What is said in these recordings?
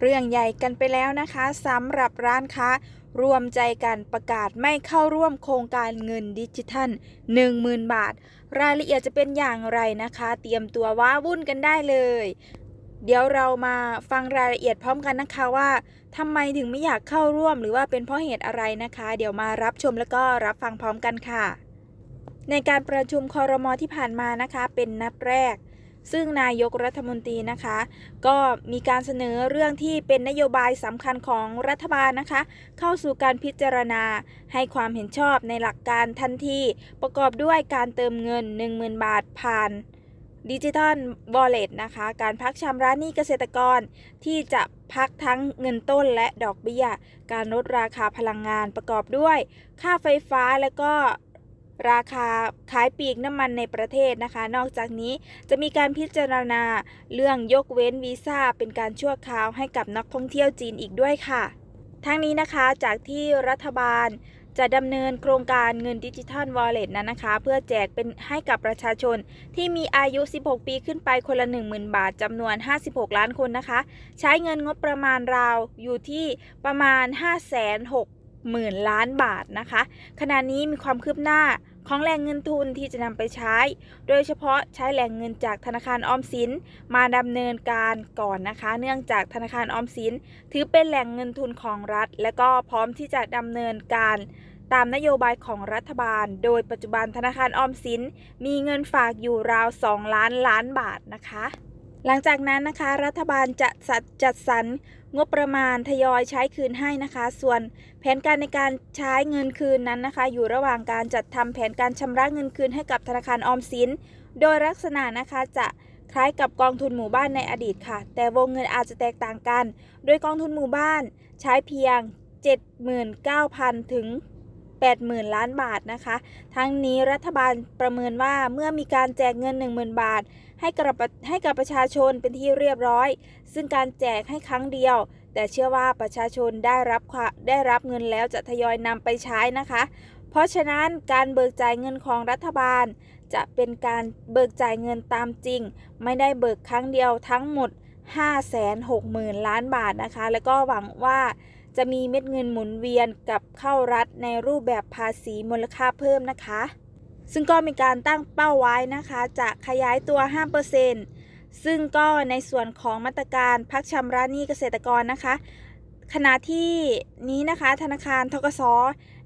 เรื่องใหญ่กันไปแล้วนะคะสำหรับร้านค้ารวมใจกันประกาศไม่เข้าร่วมโครงการเงินดิจิทัล 10,000 บาท รายละเอียดจะเป็นอย่างไรนะคะ เตรียมตัวว้าวุ่นกันได้เลย เดี๋ยวเรามาฟังรายละเอียดพร้อมกันนะคะว่าทำไมถึงไม่อยากเข้าร่วมหรือว่าเป็นเพราะเหตุอะไรนะคะ เดี๋ยวมารับชมแล้วก็รับฟังพร้อมกันค่ะ ในการประชุมคอรมอที่ผ่านมานะคะ เป็นนัดแรก ซึ่งนายกรัฐมนตรีนะคะ ก็มีการเสนอเรื่องที่เป็นนโยบายสำคัญของรัฐบาลนะคะ เข้าสู่การพิจารณาให้ความเห็นชอบในหลักการทันที ประกอบด้วยการเติมเงิน 10,000 บาทผ่านดิจิทัลวอลเลตนะคะ การพักชำระหนี้เกษตรกรที่จะพักทั้งเงินต้นและดอกเบี้ย การลดราคาพลังงานประกอบด้วย ค่าไฟฟ้าและก็ ราคาขายปีกน้ำมันในประเทศนะคะ นอกจากนี้จะมีการพิจารณาเรื่องยกเว้นวีซ่าเป็นการชั่วคราวให้กับนักท่องเที่ยวจีนอีกด้วยค่ะ ทั้งนี้นะคะจากที่รัฐบาลจะดำเนินโครงการเงินดิจิทัลวอลเล็ตนั้นนะคะ เพื่อแจกเป็นให้กับประชาชน ที่มีอายุ 16 ปีขึ้นไปคนละ 10,000 บาทจำนวน 56 ล้านคนนะคะ ใช้เงินงบประมาณราวอยู่ที่ประมาณ 560,000 ล้านบาทนะคะ ขณะนี้มีความคืบหน้า ของแหล่งเงินทุนที่จะนำไปใช้ โดยเฉพาะใช้แหล่งเงินจากธนาคารออมสินมาดำเนินการก่อนนะคะ เนื่องจากธนาคารออมสิน ถือเป็นแหล่งเงินทุนของรัฐ และก็พร้อมที่จะดำเนินการตามนโยบายของรัฐบาล โดยปัจจุบันธนาคารออมสิน มีเงินฝากอยู่ราว 2 ล้านล้านบาทนะคะ หลังจากนั้นนะคะ รัฐบาลจะจัดจัดสรร งบประมาณทยอยใช้คืนให้นะคะ ส่วนแผนการในการใช้เงินคืนนั้นนะคะ อยู่ระหว่างการจัดทำแผนการชำระเงินคืนให้กับธนาคารออมสิน โดยลักษณะนะคะจะคล้ายกับกองทุนหมู่บ้านในอดีตค่ะ แต่วงเงินอาจจะแตกต่างกัน โดยกองทุนหมู่บ้านใช้เพียง 79,000 ถึง 80,000 ล้านบาทนะคะ ทั้งนี้รัฐบาลประเมินว่าเมื่อมีการแจกเงิน 10,000 บาท ให้กับให้กับประชาชนเป็นที่เรียบร้อย ซึ่งการแจกให้ครั้งเดียว แต่เชื่อว่าประชาชนได้รับได้รับเงินแล้วจะทยอยนำไปใช้นะคะ เพราะฉะนั้นการเบิกจ่ายเงินของรัฐบาล จะเป็นการเบิกจ่ายเงินตามจริง ไม่ได้เบิกครั้งเดียวทั้งหมด560,000 ล้านบาทนะคะ แล้วก็หวังว่า จะมีเม็ดเงินหมุนเวียนกับเข้ารัฐในรูปแบบภาษีมูลค่าเพิ่มนะคะ ซึ่งก็มีการตั้งเป้าไว้นะคะ จะขยายตัว 5%ซึ่งก็ในส่วนของมาตรการพักชำระหนี้เกษตรกรนะคะ ขณะที่นี้นะคะธนาคารทกส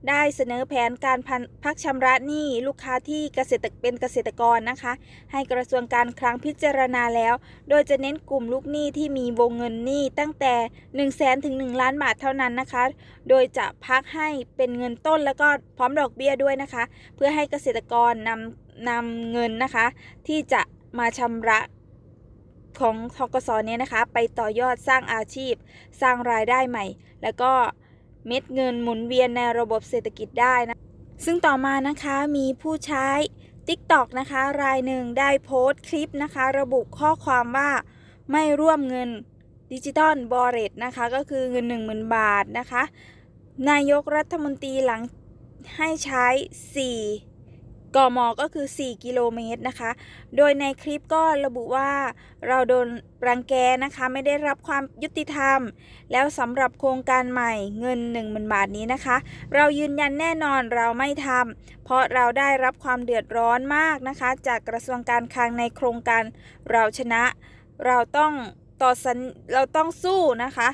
ได้เสนอแผนการพักชำระหนี้ลูกค้าที่เกษตรเป็นเกษตรกรนะคะ ให้กระทรวงการคลังพิจารณาแล้ว โดยจะเน้นกลุ่มลูกหนี้ที่มีวงเงินหนี้ตั้งแต่ 1 0 0 0 0แสนถึง 1 ล้านบาทเท่านั้นนะคะ โดยจะพักให้เป็นเงินต้นแล้วก็พร้อมดอกเบี้ยด้วยนะคะ เพื่อให้เกษตรกรนำนำเงินนะคะ ที่จะมาชำระของทกสเนี่ยนะคะ ไปต่อยอดสร้างอาชีพ สร้างรายได้ใหม่ แล้วก็ เม็ดเงินหมุนเวียนในระบบเศรษฐกิจได้นะ ซึ่งต่อมานะคะมีผู้ใช้ TikTok นะคะ รายหนึ่งได้โพสต์คลิปนะคะ ระบุข้อความว่าไม่ร่วมเงินดิจิตอลบอเรตนะคะก็คือเงิน 10,000 บาทนะคะ นายกรัฐมนตรีหลังให้ใช้ 4 กมก็คือ 4 กิโลเมตรนะคะ โดยในคลิปก็ระบุว่าเราโดนรังแกนะคะ ไม่ได้รับความยุติธรรม แล้วสำหรับโครงการใหม่เงิน 1 0,000 บาทนี้นะคะ เรายืนยันแน่นอนเราไม่ทำเพราะเราได้รับความเดือดร้อนมากนะคะ จากกระทรวงการคลังในโครงการเราชนะ เราต้องต่อสัญเราต้องสู้นะคะ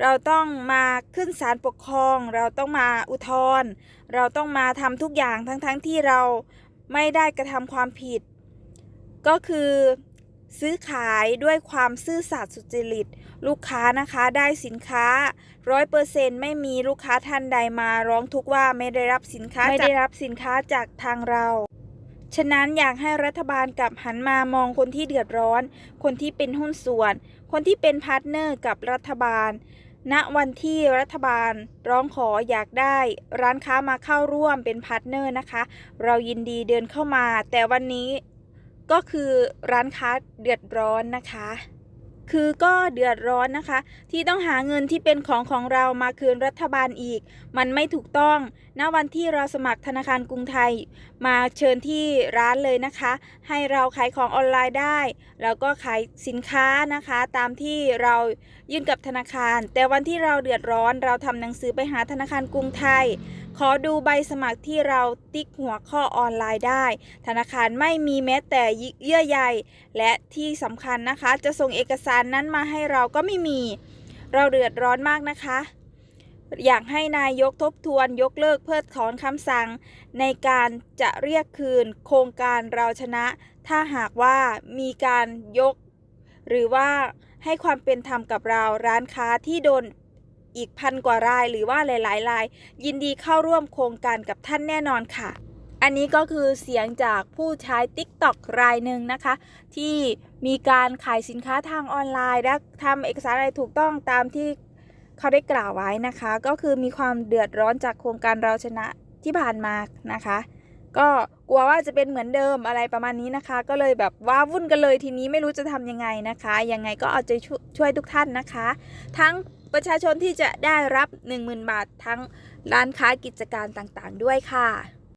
เราต้องมาขึ้นศาลปกครอง เราต้องมาอุทธรณ์เราต้องมาทำทุกอย่างทั้งๆทที่เราไม่ได้กระทำความผิด ก็คือซื้อขายด้วยความซื่อสัตย์สุจริต ลูกค้านะคะได้สินค้าร้อยเปอร์เซ็นไม่มีลูกค้าท่านใดมาร้องทุกข์ว่าไม่ได้รับสินค้าไม่ได้รับสินค้าจากทางเรา ฉะนั้นอยากให้รัฐบาลกลับหันมามองคนที่เดือดร้อน คนที่เป็นหุ้นส่วน คนที่เป็นพาร์ทเนอร์กับรัฐบาล ณวันที่รัฐบาลร้องขออยากได้ร้านค้ามาเข้าร่วมเป็นพาร์ทเนอร์นะคะ เรายินดีเดินเข้ามา แต่วันนี้ก็คือร้านค้าเดือดร้อนนะคะ คือก็เดือดร้อนนะคะ ที่ต้องหาเงินที่เป็นของของเรามาคืนรัฐบาลอีก มันไม่ถูกต้องณวันที่เราสมัครธนาคารกรุงไทย มาเชิญที่ร้านเลยนะคะ ให้เราขายของออนไลน์ได้ แล้วก็ขายสินค้านะคะ ตามที่เรายื่นกับธนาคาร แต่วันที่เราเดือดร้อนเราทำหนังสือไปหาธนาคารกรุงไทย ขอดูใบสมัครที่เราติ๊กหัวข้อออนไลน์ได้ ธนาคารไม่มีแม้แต่เยื่อใย และที่สำคัญนะคะ จะส่งเอกสารนั้นมาให้เราก็ไม่มี เราเดือดร้อนมากนะคะ อยากให้นายกทบทวนยกเลิกเพิกถอนคำสั่ง ในการจะเรียกคืนโครงการเราชนะ ถ้าหากว่ามีการยก หรือว่าให้ความเป็นธรรมกับเราร้านค้าที่โดน อีกพันกว่าราย หรือว่าหลายๆราย ยินดีเข้าร่วมโครงการกับท่านแน่นอนค่ะ อันนี้ก็คือเสียงจากผู้ใช้ TikTok รายหนึ่งนะคะ ที่มีการขายสินค้าทางออนไลน์และทำเอกสารอะไรถูกต้องตามที่เขาได้กล่าวไว้นะคะ ก็คือมีความเดือดร้อนจากโครงการเราชนะที่ผ่านมานะคะ ก็กลัวว่าจะเป็นเหมือนเดิมอะไรประมาณนี้นะคะ ก็เลยแบบว้าวุ่นกันเลยทีนี้ไม่รู้จะทำยังไงนะคะ ยังไงก็เอาใจชช่วยทุกท่านนะคะ ทั้ง ประชาชนที่จะได้รับ 10,000 บาททั้งร้านค้ากิจการต่างๆ ด้วยค่ะ